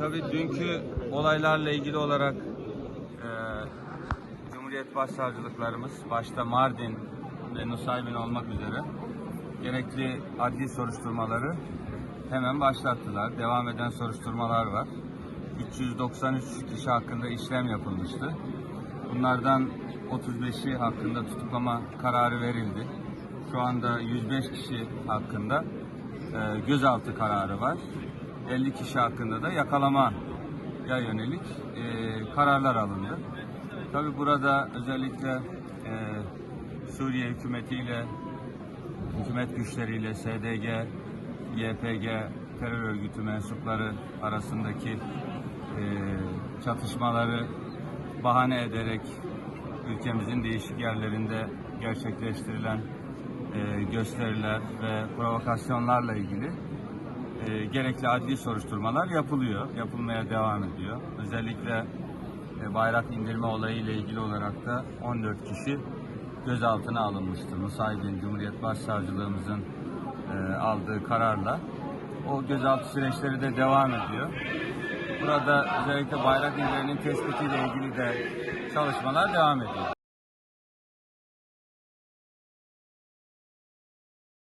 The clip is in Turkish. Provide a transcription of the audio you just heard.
Tabii dünkü olaylarla ilgili olarak e, Cumhuriyet Başsavcılıklarımız başta Mardin ve Nusaybin olmak üzere gerekli adli soruşturmaları hemen başlattılar. Devam eden soruşturmalar var. 393 kişi hakkında işlem yapılmıştı. Bunlardan 35'i hakkında tutuklama kararı verildi. Şu anda 105 kişi hakkında e, gözaltı kararı var. 50 kişi hakkında da yakalamaya yönelik e, kararlar alındı. Tabi burada özellikle e, Suriye hükümetiyle, hükümet güçleriyle SDG, YPG terör örgütü mensupları arasındaki e, çatışmaları bahane ederek ülkemizin değişik yerlerinde gerçekleştirilen e, gösteriler ve provokasyonlarla ilgili e, gerekli adli soruşturmalar yapılıyor, yapılmaya devam ediyor. Özellikle e, bayrak indirme olayı ile ilgili olarak da 14 kişi gözaltına alınmıştı. Nusaybin Cumhuriyet Başsavcılığımızın e, aldığı kararla. O gözaltı süreçleri de devam ediyor. Burada özellikle bayrak illerinin tespitiyle ilgili de çalışmalar devam ediyor.